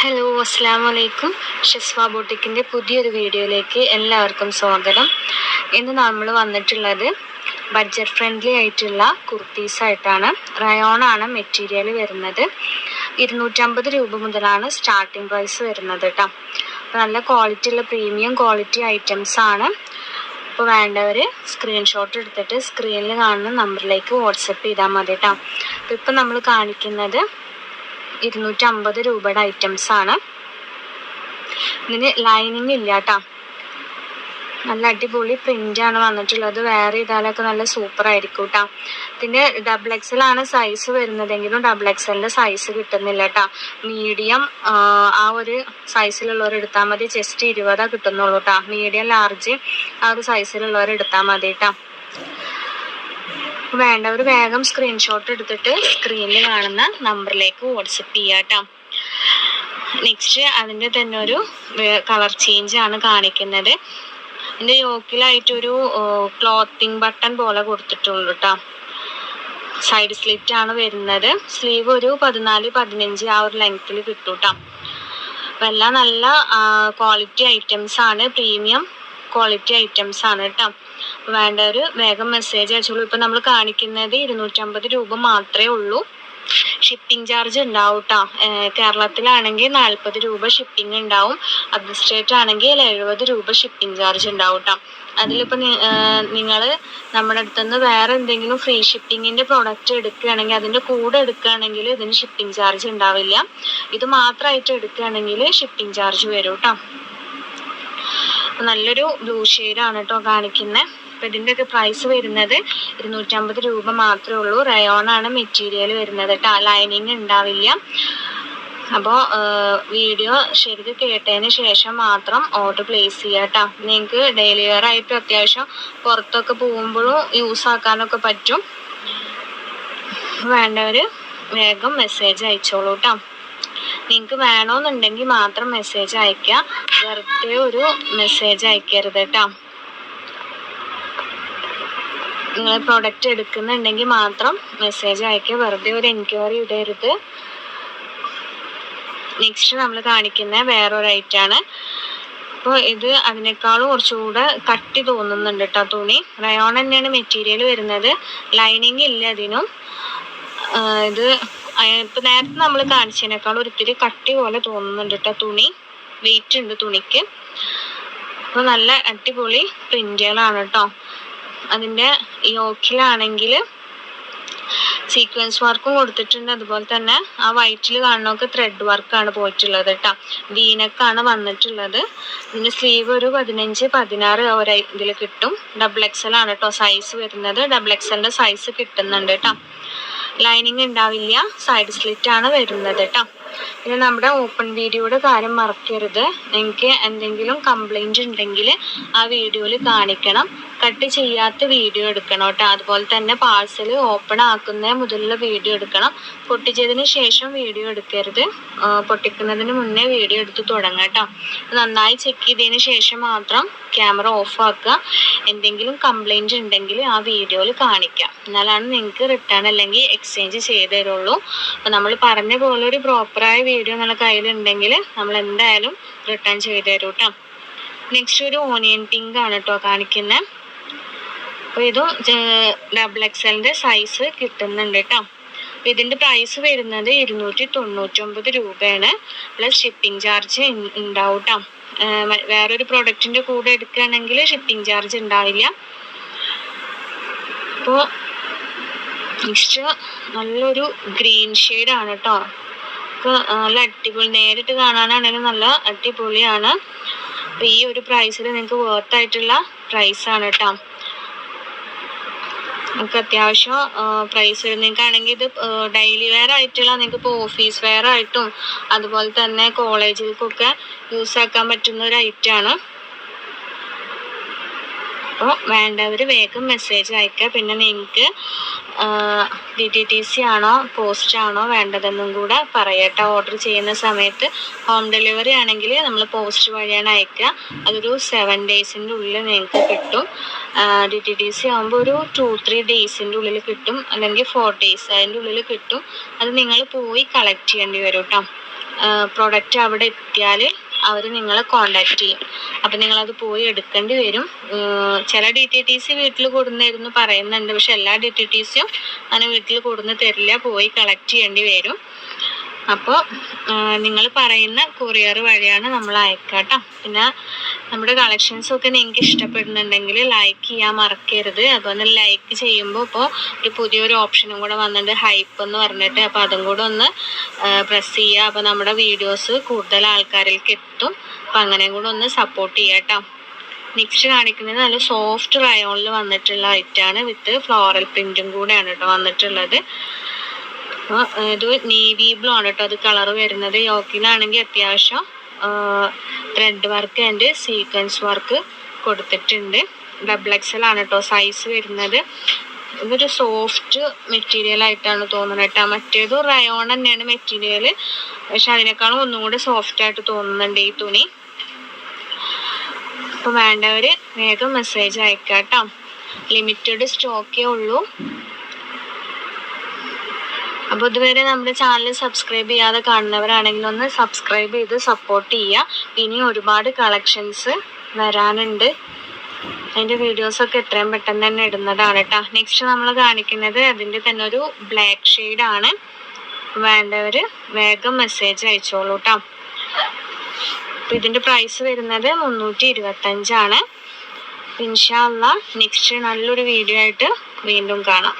Hello അസ്സാം വലൈക്കും ഷെസ്വ ബോട്ടിക്കിന്റെ പുതിയൊരു വീഡിയോയിലേക്ക് എല്ലാവർക്കും സ്വാഗതം. ഇന്ന് നമ്മൾ വന്നിട്ടുള്ളത് ബഡ്ജറ്റ് ഫ്രണ്ട്ലി ആയിട്ടുള്ള കുർത്തീസ് ആയിട്ടാണ് റയോണാണ് മെറ്റീരിയൽ വരുന്നത്. ഇരുന്നൂറ്റമ്പത് രൂപ മുതലാണ് സ്റ്റാർട്ടിംഗ് പ്രൈസ് വരുന്നത് കേട്ടോ. അപ്പോൾ നല്ല ക്വാളിറ്റി ഉള്ള പ്രീമിയം ക്വാളിറ്റി ഐറ്റംസ് ആണ്. അപ്പോൾ വേണ്ടവർ സ്ക്രീൻഷോട്ട് എടുത്തിട്ട് സ്ക്രീനിൽ കാണുന്ന നമ്പറിലേക്ക് വാട്സപ്പ് ചെയ്താൽ മതി കേട്ടോ. അപ്പോൾ ഇപ്പം നമ്മൾ കാണിക്കുന്നത് ഇരുന്നൂറ്റമ്പത് രൂപയുടെ ഐറ്റംസ് ആണ്. ഇതിന് ലൈനിങ് ഇല്ല കേട്ടോ നല്ല അടിപൊളി പ്രിന്റ് ആണ് വന്നിട്ടുള്ളത്. വേറെ ഇതാലൊക്കെ നല്ല സൂപ്പർ ആയിരിക്കും കേട്ടോ ഇതിന്റെ ഡബിൾ എക്സൽ ആണ് സൈസ് വരുന്നതെങ്കിലും ഡബിൾ എക്സലിന്റെ സൈസ് കിട്ടുന്നില്ല കേട്ടോ മീഡിയം ആ ഒരു സൈസിലുള്ളവർ എടുത്താൽ മതി. ജസ്റ്റ് ഇരുപതാ കിട്ടുന്നുള്ളൂ കേട്ടോ മീഡിയം ലാർജ് ആ ഒരു സൈസിലുള്ളവർ എടുത്താൽ മതി കേട്ടോ വേണ്ടവർ വേഗം സ്ക്രീൻഷോട്ട് എടുത്തിട്ട് സ്ക്രീനിൽ കാണുന്ന നമ്പറിലേക്ക് വാട്സപ്പ് ചെയ്യാട്ടോ. നെക്സ്റ്റ് അതിന്റെ തന്നെ ഒരു കളർ ചേഞ്ച് ആണ് കാണിക്കുന്നത്. ഇതിന്റെ യോക്കിലായിട്ടൊരു ക്ലോത്തിങ് ബട്ടൺ പോലെ കൊടുത്തിട്ടുള്ളൂ കേട്ടോ സൈഡ് സ്ലിറ്റ് ആണ് വരുന്നത്. സ്ലീവ് ഒരു പതിനാല് പതിനഞ്ച് ആ ഒരു ലെങ്ത്തിൽ കിട്ടും കേട്ടോ അപ്പം എല്ലാം നല്ല ക്വാളിറ്റി ഐറ്റംസ് ആണ്. പ്രീമിയം ക്വാളിറ്റി ഐറ്റംസ് ആണ് കേട്ടോ വേണ്ടവർ വേഗം മെസ്സേജ് അയച്ചോളൂ. ഇപ്പം നമ്മൾ കാണിക്കുന്നത് ഇരുന്നൂറ്റമ്പത് രൂപ മാത്രമേ ഉള്ളൂ. ഷിപ്പിംഗ് ചാർജ് ഉണ്ടാവും കേട്ടോ കേരളത്തിലാണെങ്കിൽ നാൽപ്പത് രൂപ ഷിപ്പിംഗ് ഉണ്ടാവും. അതർ സ്റ്റേറ്റ് ആണെങ്കിൽ എഴുപത് രൂപ ഷിപ്പിംഗ് ചാർജ് ഉണ്ടാവും കേട്ടോ അതിലിപ്പോൾ നിങ്ങൾ നമ്മുടെ അടുത്തുനിന്ന് വേറെ എന്തെങ്കിലും ഫ്രീ ഷിപ്പിങ്ങിന്റെ പ്രോഡക്റ്റ് എടുക്കുകയാണെങ്കിൽ അതിന്റെ കൂടെ എടുക്കുകയാണെങ്കിൽ ഇതിന് ഷിപ്പിംഗ് ചാർജ് ഉണ്ടാവില്ല. ഇത് മാത്രമായിട്ട് എടുക്കുകയാണെങ്കിൽ ഷിപ്പിംഗ് ചാർജ് വരും കേട്ടോ നല്ലൊരു ബ്ലൂ ആണ് കേട്ടോ കാണിക്കുന്നത് അപ്പം ഇതിന്റെയൊക്കെ പ്രൈസ് വരുന്നത് ഇരുന്നൂറ്റമ്പത് രൂപ മാത്രമേ ഉള്ളൂ. റയോൺ ആണ് മെറ്റീരിയൽ വരുന്നത് കേട്ടോ ലൈനിങ് ഉണ്ടാവില്ല. അപ്പോൾ വീഡിയോ ശരിക്കും കേട്ടതിന് ശേഷം മാത്രം ഓർഡർ പ്ലേസ് ചെയ്യുക കേട്ടോ നിങ്ങൾക്ക് ഡെയിലി വെയർ ആയിട്ട് അത്യാവശ്യം പുറത്തൊക്കെ പോകുമ്പോഴും യൂസ് ആക്കാനൊക്കെ പറ്റും. വേണ്ടവർ വേഗം മെസ്സേജ് അയച്ചോളൂ കേട്ടോ നിങ്ങൾക്ക് വേണമെന്നുണ്ടെങ്കിൽ മാത്രം മെസ്സേജ് അയക്കുക വെറുതെ ഒരു മെസ്സേജ് അയക്കരുത് കേട്ടോ നിങ്ങൾ പ്രൊഡക്റ്റ് എടുക്കുന്നുണ്ടെങ്കിൽ മാത്രം മെസ്സേജ് അയക്കുക വെറുതെ ഒരു എൻക്വയറി ഇടരുത്. നെക്സ്റ്റ് നമ്മൾ കാണിക്കുന്ന വേറൊരു ഐറ്റാണ് അപ്പോൾ ഇത് അതിനേക്കാളും കുറച്ചുകൂടെ കട്ടി തോന്നുന്നുണ്ട് കേട്ടോ തുണി. റയോൺ തന്നെയാണ് മെറ്റീരിയൽ വരുന്നത്. ലൈനിങ് ഇല്ല അതിനും. ഇത് ഇപ്പം നേരത്തെ നമ്മൾ കാണിച്ചതിനേക്കാൾ ഒരിത്തിരി കട്ടി പോലെ തോന്നുന്നുണ്ട് കേട്ടോ തുണി. വെയിറ്റ് ഉണ്ട് തുണിക്ക്. അപ്പോൾ നല്ല അടിപൊളി പ്രിന്റുകളാണ് കേട്ടോ അതിന്റെ യോക്കിലാണെങ്കിൽ സീക്വൻസ് വർക്കും കൊടുത്തിട്ടുണ്ട്. അതുപോലെ തന്നെ ആ വൈറ്റിൽ കാണുന്നൊക്കെ ത്രെഡ് വർക്കാണ് പോയിട്ടുള്ളത് കേട്ടോ വീനക്കാണ് വന്നിട്ടുള്ളത്. പിന്നെ സ്ലീവ് ഒരു പതിനഞ്ച് പതിനാറ് ഒരു ഇതിൽ കിട്ടും. ഡബിൾ എക്സൽ ആണ് കേട്ടോ സൈസ് വരുന്നത്. ഡബിൾ എക്സലിന്റെ സൈസ് കിട്ടുന്നുണ്ട് കേട്ടോ ലൈനിങ് ഉണ്ടാവില്ല സൈഡ് സ്ലിറ്റ് ആണ് വരുന്നത് കേട്ടോ പിന്നെ നമ്മുടെ ഓപ്പൺ വീഡിയോയുടെ കാര്യം മറക്കരുത്. നിങ്ങൾക്ക് എന്തെങ്കിലും കംപ്ലൈന്റ് ഉണ്ടെങ്കിൽ ആ വീഡിയോയിൽ കാണിക്കണം. കട്ട് ചെയ്യാത്ത വീഡിയോ എടുക്കണം കേട്ടോ. അതുപോലെ തന്നെ പാഴ്സൽ ഓപ്പൺ ആക്കുന്ന മുതലുള്ള വീഡിയോ എടുക്കണം. പൊട്ടിച്ചതിന് ശേഷം വീഡിയോ എടുക്കരുത്. പൊട്ടിക്കുന്നതിന് മുന്നേ വീഡിയോ എടുത്ത് തുടങ്ങാം കേട്ടോ. നന്നായി ചെക്ക് ചെയ്തതിന് ശേഷം മാത്രം ക്യാമറ ഓഫ് ആക്കുക. എന്തെങ്കിലും കംപ്ലൈന്റ് ഉണ്ടെങ്കിൽ ആ വീഡിയോയിൽ കാണിക്കാം. എന്നാലാണ് നിങ്ങൾക്ക് റിട്ടേൺ അല്ലെങ്കിൽ എക്സ്ചേഞ്ച് ചെയ്ത് തരുള്ളൂ. നമ്മൾ പറഞ്ഞ പോലെ ഒരു പ്രോപ്പറായ വീഡിയോ നമ്മുടെ കയ്യിലുണ്ടെങ്കിൽ നമ്മൾ എന്തായാലും റിട്ടേൺ ചെയ്ത് തരും കേട്ടോ. നെക്സ്റ്റ് ഒരു ഓണിയൻ പിങ്ക് ആണ് കേട്ടോ കാണിക്കുന്നത് അപ്പോൾ ഇത് ഡബിൾ എക്സലിന്റെ സൈസ് കിട്ടുന്നുണ്ട് കേട്ടോ ഇതിന്റെ പ്രൈസ് വരുന്നത് ഇരുന്നൂറ്റി തൊണ്ണൂറ്റൊമ്പത് രൂപയാണ് പ്ലസ് ഷിപ്പിംഗ് ചാർജ് ഉണ്ടാവും കേട്ടോ വേറൊരു പ്രൊഡക്റ്റിന്റെ കൂടെ എടുക്കുകയാണെങ്കിൽ ഷിപ്പിംഗ് ചാർജ് ഉണ്ടാവില്ല അപ്പോൾ നല്ലൊരു ഗ്രീൻ ആണ് കേട്ടോ നല്ല അടിപൊളി നേരിട്ട് കാണാനാണെങ്കിലും നല്ല അടിപൊളിയാണ്. അപ്പോൾ ഈ ഒരു പ്രൈസിൽ നിങ്ങൾക്ക് വർത്ത് ആയിട്ടുള്ള പ്രൈസാണ് കേട്ടോ നമുക്ക് അത്യാവശ്യം പ്രൈസ് വരും. നിങ്ങൾക്കാണെങ്കിൽ ഇത് ഡെയിലി വെയർ ആയിട്ടുള്ള നിങ്ങൾക്ക് ഇപ്പോൾ ഓഫീസ് വെയർ ആയിട്ടും അതുപോലെ തന്നെ കോളേജിലേക്കൊക്കെ യൂസ് ആക്കാൻ പറ്റുന്ന ഒരു ഐറ്റമാണ് അപ്പോൾ വേണ്ടവർ വേഗം മെസ്സേജ് അയക്കുക പിന്നെ നിങ്ങൾക്ക് ഡി ടി ടി സി ആണോ പോസ്റ്റ് ആണോ വേണ്ടതെന്നും കൂടെ പറയട്ടെ. ഓർഡർ ചെയ്യുന്ന സമയത്ത് ഹോം ഡെലിവറി ആണെങ്കിൽ നമ്മൾ പോസ്റ്റ് വഴിയാണ് അയക്കുക അതൊരു സെവൻ ഡേയ്സിന്റെ ഉള്ളിൽ നിങ്ങൾക്ക് കിട്ടും. ഡി ടി ടി സി ആകുമ്പോൾ ഒരു ടു ത്രീ ഡേയ്സിന്റെ ഉള്ളിൽ കിട്ടും. അല്ലെങ്കിൽ ഫോർ ഡേയ്സ് അതിന്റെ ഉള്ളിൽ കിട്ടും. അത് നിങ്ങൾ പോയി കളക്ട് ചെയ്യേണ്ടി വരും കേട്ടോ പ്രൊഡക്റ്റ് അവിടെ എത്തിയാൽ അവർ നിങ്ങളെ കോണ്ടാക്ട് ചെയ്യും. അപ്പം നിങ്ങളത് പോയി എടുക്കേണ്ടി വരും. ചില ഡി ടി ടി സി വീട്ടിൽ കൊടുന്നായിരുന്നു പറയുന്നുണ്ട്. പക്ഷെ എല്ലാ ഡി ടി ടി സിയും അങ്ങനെ വീട്ടിൽ കൊടുന്ന് തരില്ല. പോയി കളക്ട് ചെയ്യേണ്ടി വരും. അപ്പോൾ നിങ്ങൾ പറയുന്ന കൊറിയർ വഴിയാണ് നമ്മൾ അയക്കാട്ടോ. കേട്ടോ പിന്നെ നമ്മുടെ കളക്ഷൻസ് ഒക്കെ നിങ്ങൾക്ക് ഇഷ്ടപ്പെടുന്നുണ്ടെങ്കിൽ ലൈക്ക് ചെയ്യാൻ മറക്കരുത്. അതുപോലെ ലൈക്ക് ചെയ്യുമ്പോൾ ഇപ്പോൾ ഒരു പുതിയൊരു ഓപ്ഷനും കൂടെ വന്നിട്ടുണ്ട് ഹൈപ്പ് എന്ന് പറഞ്ഞിട്ട്. അപ്പോൾ അതും കൂടെ ഒന്ന് പ്രസ് ചെയ്യുക. അപ്പോൾ നമ്മുടെ വീഡിയോസ് കൂടുതൽ ആൾക്കാരിലേക്ക് എത്തും അപ്പോൾ അങ്ങനെയും കൂടെ ഒന്ന് സപ്പോർട്ട് ചെയ്യുക കേട്ടോ നെക്സ്റ്റ് കാണിക്കുന്നത് നല്ല സോഫ്റ്റ് റയോണിൽ വന്നിട്ടുള്ള ഐറ്റാണ് വിത്ത് ഫ്ലോറൽ പ്രിന്റും കൂടെയാണ് കേട്ടോ വന്നിട്ടുള്ളത്. ഇത് നേവി ബ്ലൂ ആണ് കേട്ടോ അത് കളർ വരുന്നത്. യോക്കിനാണെങ്കിൽ അത്യാവശ്യം thread work and sequence work കൊടുത്തിട്ടുണ്ട്. ഡബിൾ എക്സൽ ആണ് കേട്ടോ സൈസ് വരുന്നത്. ഇതൊരു സോഫ്റ്റ് മെറ്റീരിയൽ ആയിട്ടാണ് തോന്നുന്നത് കേട്ടോ മറ്റേത് റയോൺ തന്നെയാണ് മെറ്റീരിയൽ പക്ഷെ അതിനേക്കാളും ഒന്നും കൂടി സോഫ്റ്റ് ആയിട്ട് തോന്നുന്നുണ്ട് ഈ തുണി. അപ്പോൾ വേണ്ടവർ വേഗം മെസ്സേജ് അയക്കാം കേട്ടോ ലിമിറ്റഡ് സ്റ്റോക്കേ ഉള്ളൂ. അപ്പോൾ ഇതുവരെ നമ്മുടെ ചാനൽ സബ്സ്ക്രൈബ് ചെയ്യാതെ കാണുന്നവരാണെങ്കിൽ ഒന്ന് സബ്സ്ക്രൈബ് ചെയ്ത് സപ്പോർട്ട് ചെയ്യുക. ഇനി ഒരുപാട് കളക്ഷൻസ് വരാനുണ്ട്. അതിന്റെ വീഡിയോസൊക്കെ എത്രയും പെട്ടെന്ന് തന്നെ ഇടുന്നതാണ് കേട്ടോ നെക്സ്റ്റ് നമ്മൾ കാണിക്കുന്നത് അതിന്റെ തന്നെ ഒരു ബ്ലാക്ക് ഷെയ്ഡാണ് വേണ്ടവർ വേഗം മെസ്സേജ് അയച്ചോളൂ കേട്ടോ ഇതിന്റെ പ്രൈസ് വരുന്നത് മുന്നൂറ്റി ഇരുപത്തഞ്ചാണ് ഇൻഷാല്ല നെക്സ്റ്റ് നല്ലൊരു വീഡിയോ ആയിട്ട് വീണ്ടും കാണാം.